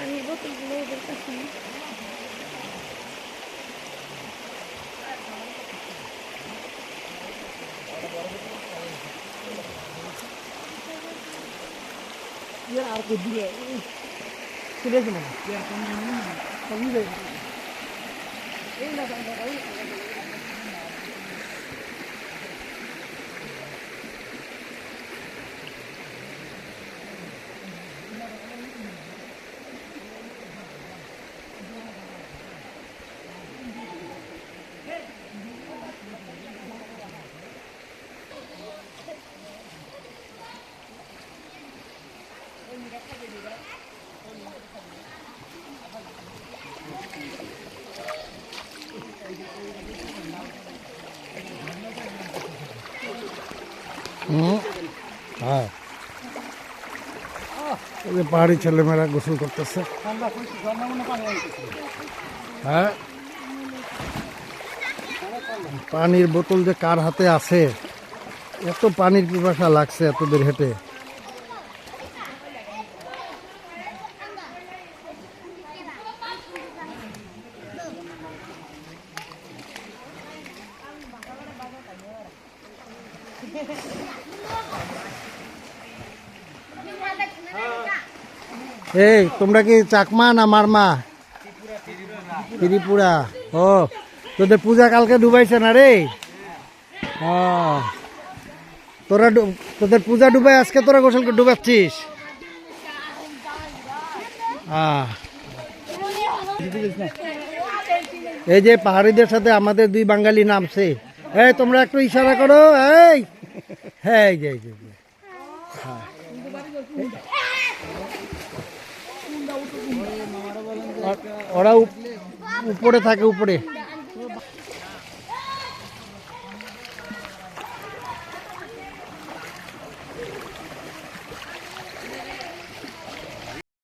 Они вот и глобы такие. यार कुछ भी है सुने सुनो यार कमी नहीं कमी नहीं ये ना হ্যাঁ। যে পাহাড়ি ছেলেমেয়েরা গোসল করতেছে। হ্যাঁ। পানির বোতল যে কার হাতে আছে, এত পানির পিপাসা লাগছে এত বের হেঁটে। এই, তোমরা কি চাকমা না মারমা? ত্রিপুরা। ও, তোদের পূজা কালকে ডুবাইছে না রে? তোরা তোদের পূজা ডুবাই, আজকে তোরা গোসল করে ডুবাচ্ছিস। এই যে পাহাড়িদের সাথে আমাদের দুই বাঙালি নামছে। এই, তোমরা একটু ইশারা করো, এই। হ্যাঁ এই যে এই যে, হ্যাঁ। ওরা উপরে থাকে উপরে